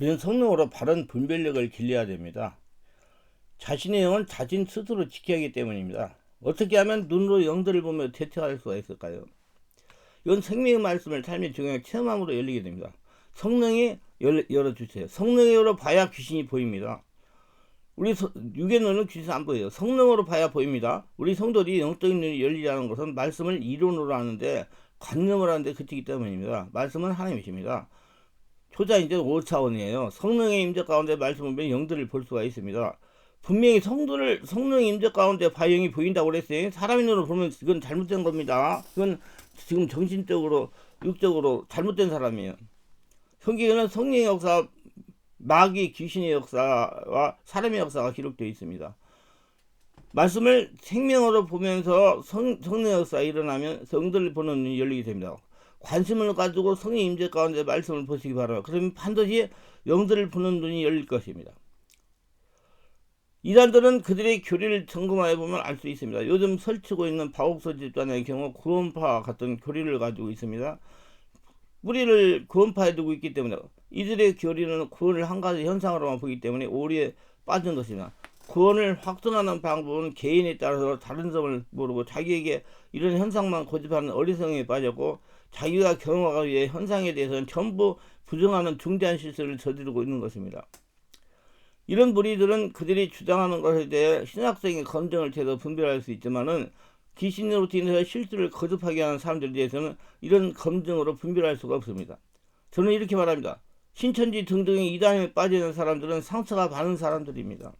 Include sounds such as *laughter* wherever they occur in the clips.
우리는 성령으로 바른 분별력을 길러야 됩니다. 자신의 영은 자신 스스로 지켜야 하기 때문입니다. 어떻게 하면 눈으로 영들을 보며 대처할 수가 있을까요? 이건 생명의 말씀을 삶의 중요한 체험함으로 열리게 됩니다. 성령이 열, 열어주세요. 성령이 열어 봐야 귀신이 보입니다. 우리 서, 육의 눈은 귀신 안 보여요. 성령으로 봐야 보입니다. 우리 성도들이 영적인 눈이 열리라는 것은 말씀을 이론으로 하는데 관념을 하는데 그치기 때문입니다. 말씀은 하나님이십니다. 초자인제 5차원이에요. 성령의 임재 가운데 말씀을 보면 영들을 볼 수가 있습니다. 분명히 성도를 성령의 임재 가운데 바영이 보인다고 그랬어요. 사람의 눈으로 보면 이건 잘못된 겁니다. 이건 지금 정신적으로 육적으로 잘못된 사람이에요. 성경에는 성령의 역사, 마귀 귀신의 역사와 사람의 역사가 기록되어 있습니다. 말씀을 생명으로 보면서 성, 성령 역사가 일어나면 성들을 보는 눈이 열리게 됩니다. 관심을 가지고 성의 임재 가운데 말씀을 보시기 바랍니다. 그러면 반드시 영들을 보는 눈이 열릴 것입니다. 이단들은 그들의 교리를 점검하여 보면 알 수 있습니다. 요즘 설치고 있는 바옥서 집단의 경우 구원파 같은 교리를 가지고 있습니다. 뿌리를 구원파에 두고 있기 때문에 이들의 교리는 구원을 한 가지 현상으로만 보기 때문에 오리에 빠진 것입니다. 구원을 확증하는 방법은 개인에 따라서 다른 점을 모르고 자기에게 이런 현상만 고집하는 어리석음에 빠졌고 자기가 경험하기 위해 현상에 대해서는 전부 부정하는 중대한 실수를 저지르고 있는 것입니다. 이런 무리들은 그들이 주장하는 것에 대해 신학적인 검증을 제대로 분별할 수 있지만은 귀신으로부터 실수를 거듭하게 하는 사람들에 대해서는 이런 검증으로 분별할 수가 없습니다. 저는 이렇게 말합니다. 신천지 등등의 이단에 빠지는 사람들은 상처가 많은 사람들입니다.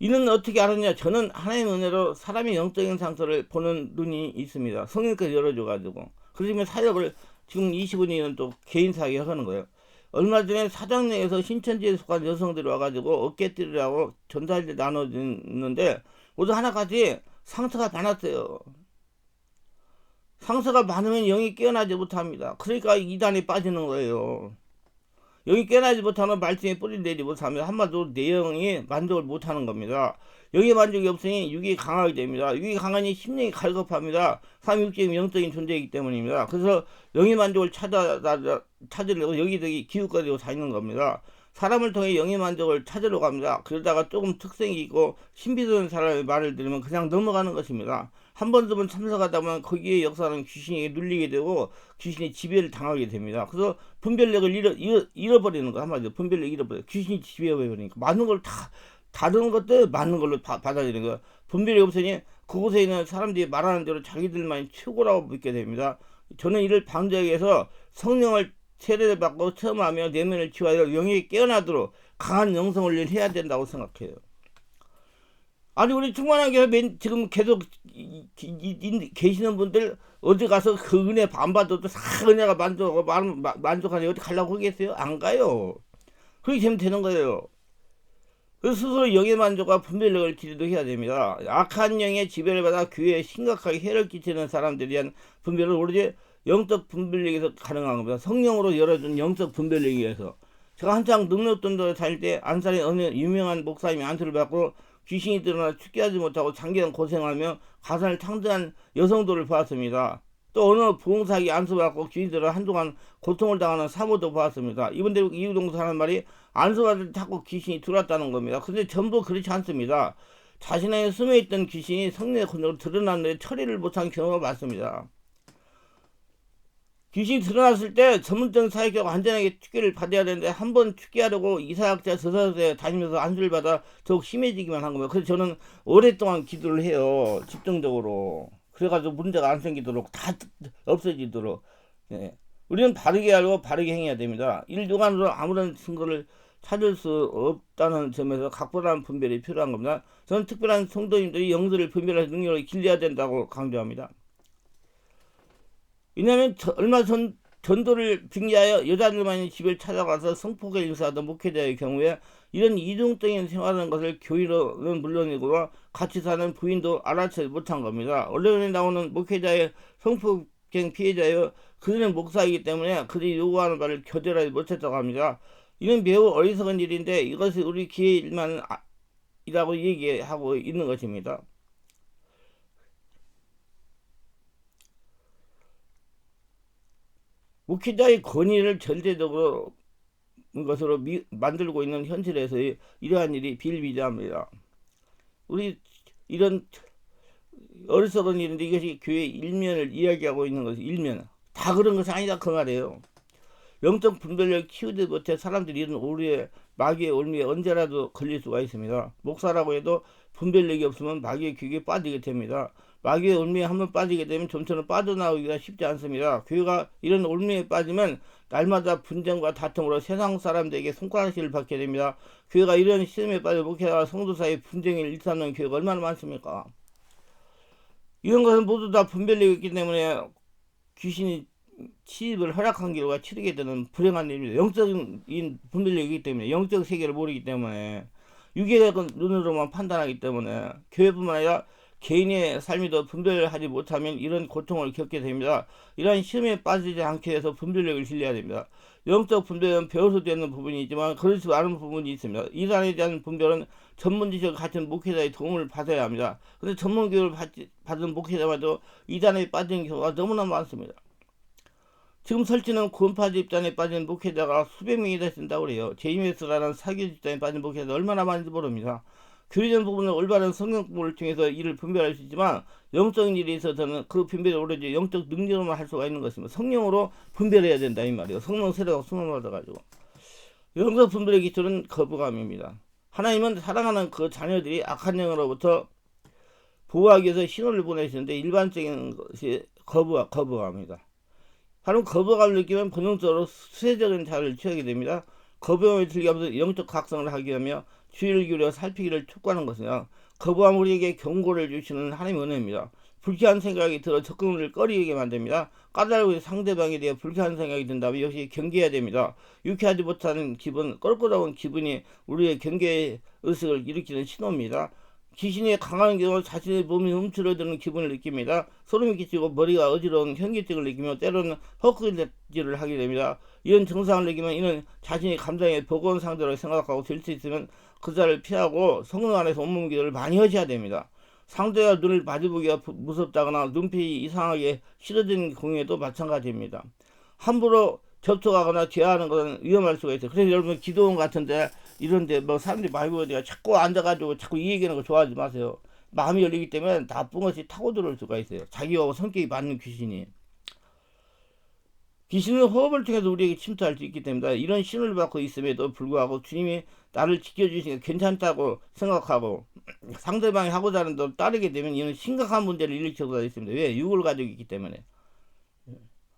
이는 어떻게 알았냐? 저는 하나님의 은혜로 사람의 영적인 상처를 보는 눈이 있습니다. 성령께서 열어줘가지고. 그러면 사역을 지금 25년은 또 개인 사역을 하는 거예요. 얼마 전에 사장내에서 신천지에 속한 여성들이 와가지고 어깨띠라고 전달지 나눠주는데 모두 하나같이 상처가 많았어요. 상처가 많으면 영이 깨어나지 못합니다. 그러니까 이단에 빠지는 거예요. 영이 깨어나지 못하면 말씀에 뿌리 내지 못하면 한마디로 내영이 만족을 못하는 겁니다. 영의 만족이 없으니 육이 강하게 됩니다. 육이 강하니 심령이 갈급합니다. 삼육적인 영적인 존재이기 때문입니다. 그래서 영의 만족을 찾아 찾으려고 여기저기 기웃거리고 다니는 겁니다. 사람을 통해 영의 만족을 찾으러 갑니다. 그러다가 조금 특성이 있고 신비스러운 사람의 말을 들으면 그냥 넘어가는 것입니다. 한 번, 두 번 참석하다 보면 거기에 역사는 귀신이 눌리게 되고 귀신이 지배를 당하게 됩니다. 그래서 분별력을 잃어, 잃어, 잃어버리는 거 한마디로 분별력 잃어버려. 귀신이 지배해버리니까 많은 걸 다 다른 것들 많은 걸로 바, 받아들이는 거. 분별이 없으니 그곳에 있는 사람들이 말하는 대로 자기들만이 최고라고 믿게 됩니다. 저는 이를 방지하기 위해서 성령을 세례를 받고 체험하며 내면을 치유하여 영이 깨어나도록 강한 영성을 해야 된다고 생각해요. 아니 우리 충만하게 지금 계속 이, 이, 이, 계시는 분들 어디 가서 그 은혜 반 받아도 다 은혜가 만족 만, 만족하니 어디 가려고 하겠어요? 안 가요. 그렇게 되면 되는 거예요. 그 스스로 영의 만족과 분별력을 기르도 해야 됩니다. 악한 영의 지배를 받아 교회에 심각하게 해를 끼치는 사람들에 대한 분별을 오로지 영적 분별력에서 가능한 겁니다. 성령으로 열어준 영적 분별력에 의해서. 제가 한창 능력돈도에 다닐 때 안산의 어느 유명한 목사님이 안수를 받고 귀신이 드러나 죽게 하지 못하고 장기간 고생하며 가산을 창조한 여성들을 보았습니다. 또 어느 부흥사기 안수받고 귀신이 들어 한동안 고통을 당하는 사모도 보았습니다. 이분들 이유동서 하는 말이 안수받을 자꾸 귀신이 들어왔다는 겁니다. 근데 전부 그렇지 않습니다. 자신의 숨에 있던 귀신이 성령의 권력으로 드러났는데 처리를 못한 경우가 많습니다. 귀신이 드러났을 때 전문적인 사역자가 완전하게 축기를 받아야 되는데 한번 축기하려고 이사학자 저서에 다니면서 안수를 받아 더욱 심해지기만 한 겁니다. 그래서 저는 오랫동안 기도를 해요. 집중적으로. 그래가지고 문제가 안 생기도록 다 없어지도록. 네. 우리는 바르게 알고 바르게 행해야 됩니다. 일주간으로 아무런 증거를 찾을 수 없다는 점에서 각별한 분별이 필요한 겁니다. 저는 특별한 성도님들이 영들을 분별할 능력을 길러야 된다고 강조합니다. 왜냐하면 얼마 전 전도를 빙의하여 여자들만이 집을 찾아가서 성폭행 인사하던 목회자의 경우에 이런 이중적인 생활하는 것을 교회로는 물론이고 같이 사는 부인도 알아채지 못한 겁니다. 언론에 나오는 목회자의 성폭행 피해자여 그들은 목사이기 때문에 그들이 요구하는 바를 교절하지 못했다고 합니다. 이는 매우 어리석은 일인데 이것이 우리 기회일만 이라고 얘기하고 있는 것입니다. 목회자의 권위를 절대적으로 것으로 미, 만들고 있는 현실에서 이러한 일이 비일비재합니다. 우리 이런 어리석은 일인데 이것이 교회 일면을 이야기하고 있는 것이 일면 다 그런 것이 아니다 그 말이에요. 영적 분별력 키우지 못해 사람들이 이런 오류에 마귀의 올미에 언제라도 걸릴 수가 있습니다. 목사라고 해도 분별력이 없으면 마귀의 귀에 빠지게 됩니다. 마귀의 올미에 한번 빠지게 되면 좀처럼 빠져나오기가 쉽지 않습니다. 교회가 이런 올미에 빠지면 날마다 분쟁과 다툼으로 세상 사람들에게 손가락질을 받게 됩니다. 교회가 이런 시험에 빠져 목회자와 성도 사이 분쟁을 일삼는 교회가 얼마나 많습니까? 이런 것은 모두 다 분별력이 있기 때문에 귀신이 치입을 허락한 결과 치르게 되는 불행한 일입니다. 영적인 분별력이기 때문에 영적 세계를 모르기 때문에 유계적인 눈으로만 판단하기 때문에 교회뿐만 아니라 개인의 삶이도 분별하지 못하면 이런 고통을 겪게 됩니다. 이러한 시험에 빠지지 않게 해서 분별력을 길러야 됩니다. 영적 분별은 배워서 되는 부분이 있지만 그렇지 않은 부분이 있습니다. 이단에 대한 분별은 전문 지식 같은 목회자의 도움을 받아야 합니다. 그런데 전문 교육을 받은 목회자마도 이단에 빠진 경우가 너무나 많습니다. 지금 설치는 구원파 집단에 빠진 목회자가 수백 명이 되신다고 그래요. 제이메스라는 사기 집단에 빠진 목회자가 얼마나 많은지 모릅니다. 교리적 부분은 올바른 성경 공부를 통해서 이를 분별할 수 있지만 영적인 일에 있어서는 그 분별이 오로지 영적 능력으로만 할 수가 있는 것입니다. 성령으로 분별해야 된다 이 말이에요. 성령 세례가 수능 받아가지고 영적 분별의 기초는 거부감입니다. 하나님은 사랑하는 그 자녀들이 악한 영으로부터 보호하기 위해서 신호를 보내시는데 일반적인 것이 거부, 거부감입니다. 하는 거부감을 느끼면 본능적으로 수세적인 자를 취하게 됩니다. 거부감을 즐기면서 영적 각성을 하게 하며 주의를 기울여 살피기를 촉구하는 것은요. 거부함 우리에게 경고를 주시는 하나님의 은혜입니다. 불쾌한 생각이 들어 접근을 꺼리게 만듭니다. 까다로운 상대방에 대해 불쾌한 생각이 든다면 역시 경계해야 됩니다. 유쾌하지 못하는 기분, 껄끄러운 기분이 우리의 경계 의식을 일으키는 신호입니다. 귀신이 강한 경우 자신의 몸이 움츠러드는 기분을 느낍니다. 소름이 끼치고 머리가 어지러운 현기증을 느끼며 때로는 헛구질을 하게 됩니다. 이런 증상을 느끼면 이는 자신이 감정에 버거운 상대로 생각하고 될 수 있으면 그 자를 피하고 성능 안에서 온몸 기도를 많이 하셔야 됩니다. 상대와 눈을 마주보기가 무섭다거나 눈빛이 이상하게 싫어진 공에도 마찬가지입니다. 함부로 접촉하거나 대화하는 것은 위험할 수가 있어요. 그래서 여러분 기도원 같은데 이런데 뭐 사람들이 많이 보니까 자꾸 앉아가지고 자꾸 이 얘기하는 거 좋아하지 마세요. 마음이 열리기 때문에 나쁜 것이 타고 들어올 수가 있어요. 자기와 성격이 맞는 귀신이. 귀신은 호흡을 통해서 우리에게 침투할 수 있기 때문에 이런 신을 받고 있음에도 불구하고 주님이 나를 지켜주시니까 괜찮다고 생각하고 상대방이 하고자 하는 대로 따르게 되면 이는 심각한 문제를 수가 있습니다. 왜? 육을 가지고 있기 때문에.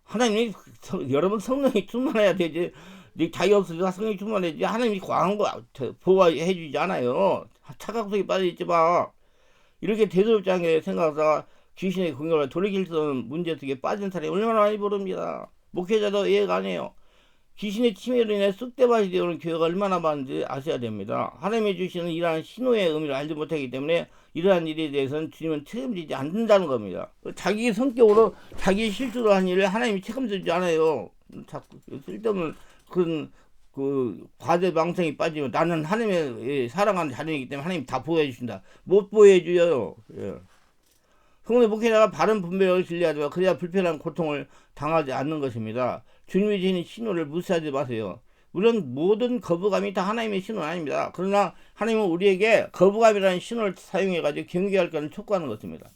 하나님이 여러분 성령이 충만해야 되지. 네 자기 없으니까 성령이 충만해지. 하나님이 과한 거 보호해 주지 않아요. 차각속에 빠져 있지 마. 이렇게 않게 생각하다가 귀신의 공격을 돌이킬 수 없는 문제 속에 빠진 사람이 얼마나 많이 모릅니다. 목회자도 이해가 안 해요. 귀신의 침해로 인해 쑥대밭이 되어오는 교회가 얼마나 많은지 아셔야 됩니다. 하나님이 주시는 이러한 신호의 의미를 알지 못하기 때문에 이러한 일에 대해서는 주님은 책임지지 않는다는 겁니다. 자기 성격으로 자기 실수로 한 일을 하나님이 책임지지 않아요. 자꾸 쓸데없는 그런 그 과대망상이 빠지면 나는 하나님의 사랑하는 자녀이기 때문에 하나님 다 보호해 주신다. 못 보호해 줘요. 예. 성도 목회자가 바른 분별을 진리하지만 그래야 불편한 고통을 당하지 않는 것입니다. 주님이 주신 신호를 무시하지 마세요. 물론 모든 거부감이 다 하나님의 신호는 아닙니다. 그러나 하나님은 우리에게 거부감이라는 신호를 사용해가지고 경계할 것을 촉구하는 것입니다.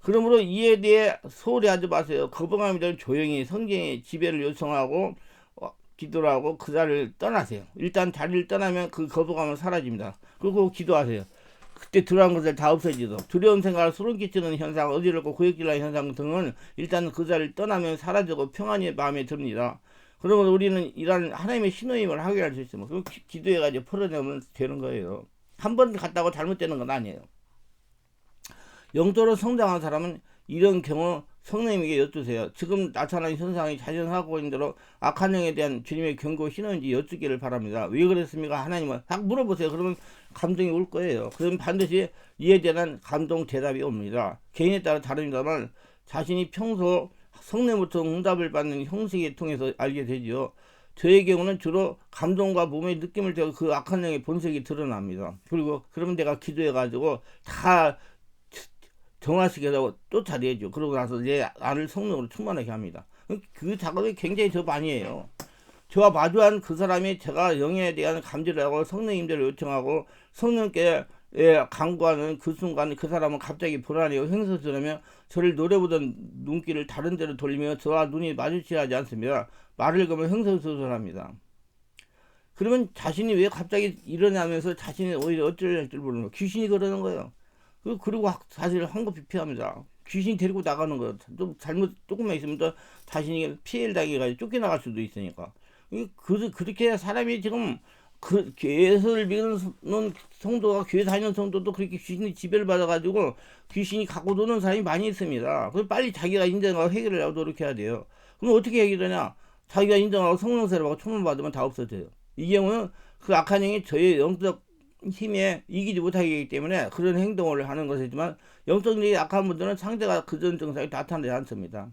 그러므로 이에 대해 소홀히 하지 마세요. 거부감이든 조용히 성경의 지배를 요청하고 어, 기도를 하고 그 자리를 떠나세요. 일단 자리를 떠나면 그 거부감은 사라집니다. 그리고 기도하세요. 그때 들어간 것을 다 없어지도 두려운 생각을 소름 끼치는 현상, 어지럽고 구역질하는 현상 등은 일단 그 자리를 떠나면 사라지고 평안이 마음에 듭니다. 그러면 우리는 이런 하나님의 신호임을 확인할 수 있습니다. 그 기도해가지고 풀어내면 되는 거예요. 한 번 갔다고 잘못되는 건 아니에요. 영적으로 성장한 사람은 이런 경우 성령님에게 여쭈세요. 지금 나타난 현상이 자전하고 있는 대로 악한 영에 대한 주님의 경고 신호인지 여쭙기를 바랍니다. 왜 그랬습니까? 하나님은 딱 물어보세요. 그러면 감동이 올 거예요. 그럼 반드시 이에 대한 감동 대답이 옵니다. 개인에 따라 다릅니다만 자신이 평소 성령부터 응답을 받는 형식을 통해서 알게 되죠. 저의 경우는 주로 감동과 몸의 느낌을 대고 그 악한 영의 본색이 드러납니다. 그리고 그러면 내가 기도해가지고 다 정화시켜서 쫓아내죠. 그러고 나서 내 안을 성령으로 충만하게 합니다. 그 작업이 굉장히 저 많이 해요. 저와 마주한 그 사람이 제가 영에 대한 감지를 하고 성령님들을 요청하고 성령께 예, 강구하는 그 순간 그 사람은 갑자기 불안해요. 횡설수하며 저를 노래보던 눈길을 다른 데로 돌리며 저와 눈이 마주치지 않습니다. 말을 걸면 횡설수설합니다. 그러면 자신이 왜 갑자기 일어나면서 자신이 오히려 어쩔 줄 모르는 거예요. 귀신이 그러는 거예요. 그- 그리고 사실 황급히 피합니다. 귀신이 데리고 나가는 거예요. 또 잘못 조금만 있으면 또 자신이 피해를 당해가지고 쫓겨나갈 수도 있으니까. 이 그, 그렇게 사람이 지금 그 교회에서를 믿는 성도가 교회 다니는 성도도 그렇게 귀신이 지배를 받아가지고 귀신이 갖고 노는 사람이 많이 있습니다. 그래서 빨리 자기가 인정하고 해결을 하고 노력해야 돼요. 그럼 어떻게 해결하냐? 자기가 인정하고 성령세를 받고 천만 받으면 다 없어져요. 이 경우는 그 악한 영이 저의 영적 힘에 이기지 못하기 때문에 그런 행동을 하는 것이지만 영적인 약한 분들은 상대가 그전 증상이 나타나지 않습니다.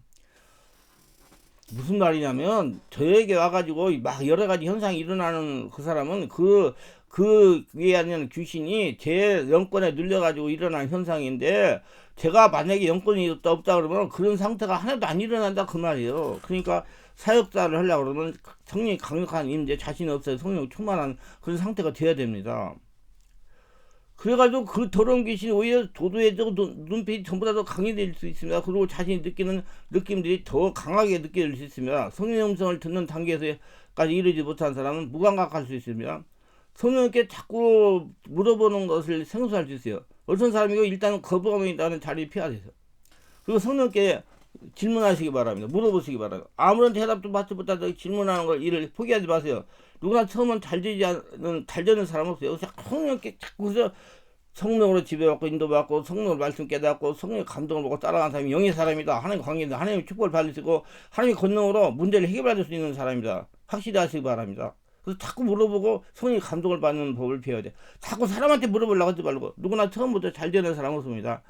무슨 말이냐면 저에게 와가지고 막 여러 가지 현상이 일어나는 그 사람은 그, 그 위에 있는 귀신이 제 영권에 눌려가지고 일어나는 현상인데 제가 만약에 영권이 없다, 없다 그러면 그런 상태가 하나도 안 일어난다 그 말이에요. 그러니까 사역자를 하려고 그러면 성령이 강력한 임재 자신 없어요. 성령 충만한 그런 상태가 돼야 됩니다. 그래가지고 그 더러운 귀신이 오히려 도도해지고 눈빛이 전부 다 더 강해질 수 있습니다. 그리고 자신이 느끼는 느낌들이 더 강하게 느껴질 수 있습니다. 성령 음성을 듣는 단계에서까지 이르지 못한 사람은 무감각할 수 있습니다. 성령께 자꾸 물어보는 것을 생소할 수 있어요. 어떤 사람이고 일단은 거부감이 있다는 자리를 돼요. 그리고 성령께 질문하시기 바랍니다. 물어보시기 바랍니다. 아무런 대답도 받지 못하다 질문하는 걸 일을 포기하지 마세요. 누구나 처음은 잘 되지 않는 잘 되는 사람 없어요. 성령께 자꾸 서 성령으로 지배받고 인도받고 성령으로 말씀 깨닫고 성령의 감동을 받고 따라가는 사람이 영의 사람이다. 하나님 관계입니다. 하나님의 축복을 받으시고 하나님의 권능으로 문제를 해결받을 수 있는 사람이다. 확실히 하시기 바랍니다. 그래서 자꾸 물어보고 성령의 감동을 받는 법을 배워야 돼. 자꾸 사람한테 물어보려고 하지 말고 누구나 처음부터 잘 되는 사람 없습니다.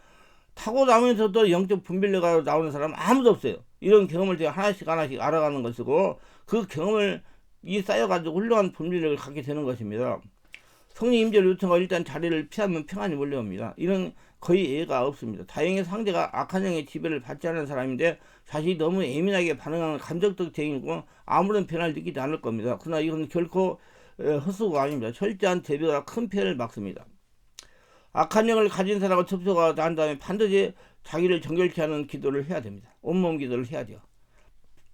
타고 나면서도 영적 분별력가 나오는 사람 아무도 없어요. 이런 경험을 제가 하나씩 하나씩 알아가는 것이고 그 경험을 이 쌓여가지고 훌륭한 분별력을 갖게 되는 것입니다. 성령 임재를 요청하고 일단 자리를 피하면 평안이 몰려옵니다. 이런 거의 예가 없습니다. 다행히 상대가 악한 영의 지배를 받지 않은 사람인데 자신이 너무 예민하게 반응하는 감정적 대응이고 아무런 변화를 느끼지 않을 겁니다. 그러나 이건 결코 헛수고가 아닙니다. 철저한 대비가 큰 피해를 막습니다. 악한 영을 가진 사람과 난 다음에 반드시 자기를 정결케 하는 기도를 해야 됩니다. 온몸 기도를 해야 돼요.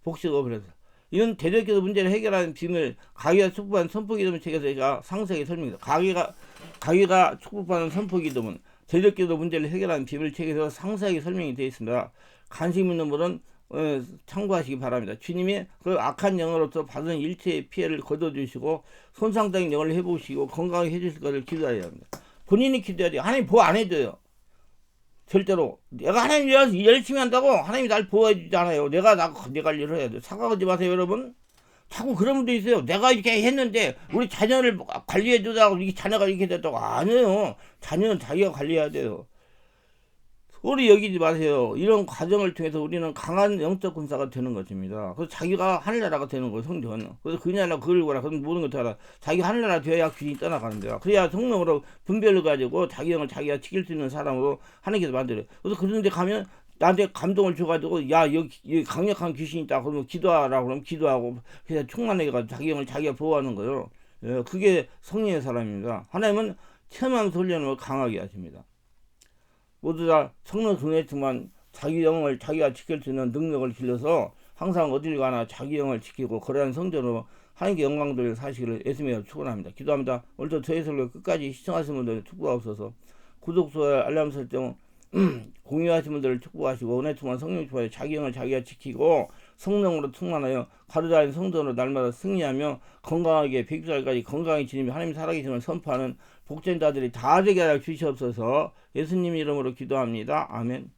복식업을 해서. 이런 대적기도 문제를 해결하는 비밀, 가위가 축복하는 선포기도문 책에서 제가 상세하게 설명합니다. 가위가, 가위가 축복하는 선포기도문, 대적기도 문제를 해결하는 비밀 책에서 상세하게 설명이 되어 있습니다. 관심 있는 분은 어, 참고하시기 바랍니다. 주님이 그 악한 영으로서 받은 일체의 피해를 거둬주시고 손상적인 영을 해보시고 건강하게 해주실 것을 기도해야 합니다. 본인이 기도해야 돼요. 하나님 보호 안 해줘요. 절대로. 내가 하나님 위해서 열심히 한다고 하나님이 날 보호해주지 않아요. 내가 나, 내가 일을 해야 돼. 사과하지 마세요, 여러분. 자꾸 그런 분도 있어요. 내가 이렇게 했는데 우리 자녀를 관리해주다가 이게 자녀가 이렇게 됐다고. 아니에요. 자녀는 자기가 관리해야 돼요. 소리 여기지 마세요. 이런 과정을 통해서 우리는 강한 영적 군사가 되는 것입니다. 그래서 자기가 하늘나라가 되는 거예요, 성전. 그래서 그냐라 그걸거라 그런 모든 것다 알아. 자기 하늘나라 되어야 귀신이 떠나가는 거야. 그래야 성령으로 분별을 가지고 자기 영을 자기가 지킬 수 있는 사람으로 하나님께서 만들어요. 그래서 그런데 가면 나한테 감동을 줘가지고 야 여기, 여기 강력한 귀신이 있다 그러면 기도하라 그러면 기도하고 그래서 충만해가지고 자기 영을 자기가 보호하는 거예요. 예, 그게 성령의 사람입니다. 하나님은 체험 훈련을 강하게 하십니다. 모두 다 성령 중에지만 자기 영을 자기가 지킬 수 있는 능력을 길러서 항상 어딜 가나 자기 영을 지키고 거래한 성전으로 하나님께 영광 돌려 사시기를 애쓰며 축원합니다. 기도합니다. 오늘도 저희 설교 끝까지 시청하신 분들 축복하옵소서. 구독, 좋아요, 알람 설정 *clears throat* 공유하신 분들을 축복하시고 은혜 충만 성령 축복하여 자기 영을 자기가 지키고 성령으로 충만하여 가르다인 성전으로 날마다 승리하며 건강하게 백살까지 건강히 지니며 하나님 살아계심을 선포하는 복전자들이 다 되게 하여 주시옵소서 예수님 이름으로 기도합니다. 아멘.